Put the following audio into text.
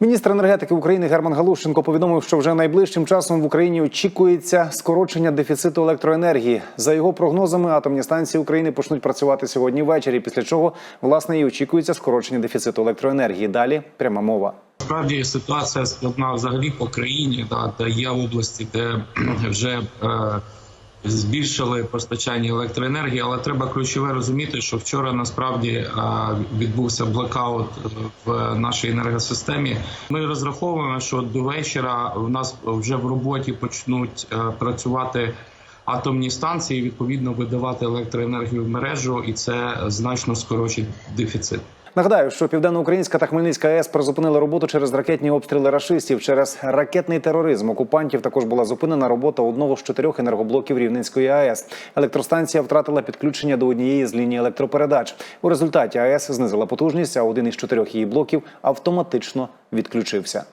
Міністр енергетики України Герман Галущенко повідомив, що вже найближчим часом в Україні очікується скорочення дефіциту електроенергії. За його прогнозами, атомні станції України почнуть працювати сьогодні ввечері. Після чого власне і очікується скорочення дефіциту електроенергії. Далі пряма мова. Справді ситуація складна взагалі по країні, да, де є області, де вже е, збільшили постачання електроенергії, але треба ключове розуміти, що вчора насправді е, відбувся блекаут в нашій енергосистемі. Ми розраховуємо, що до вечора в нас вже в роботі почнуть е, працювати. Атомні станції відповідно видавати електроенергію в мережу, і це значно скорочить дефіцит. Нагадаю, що південноукраїнська та Хмельницька АЕС призупинили роботу через ракетні обстріли рашистів. Через ракетний тероризм окупантів також була зупинена робота одного з чотирьох енергоблоків Рівненської АЕС. Електростанція втратила підключення до однієї з ліній електропередач. У результаті АЕС знизила потужність, а один із чотирьох її блоків автоматично відключився.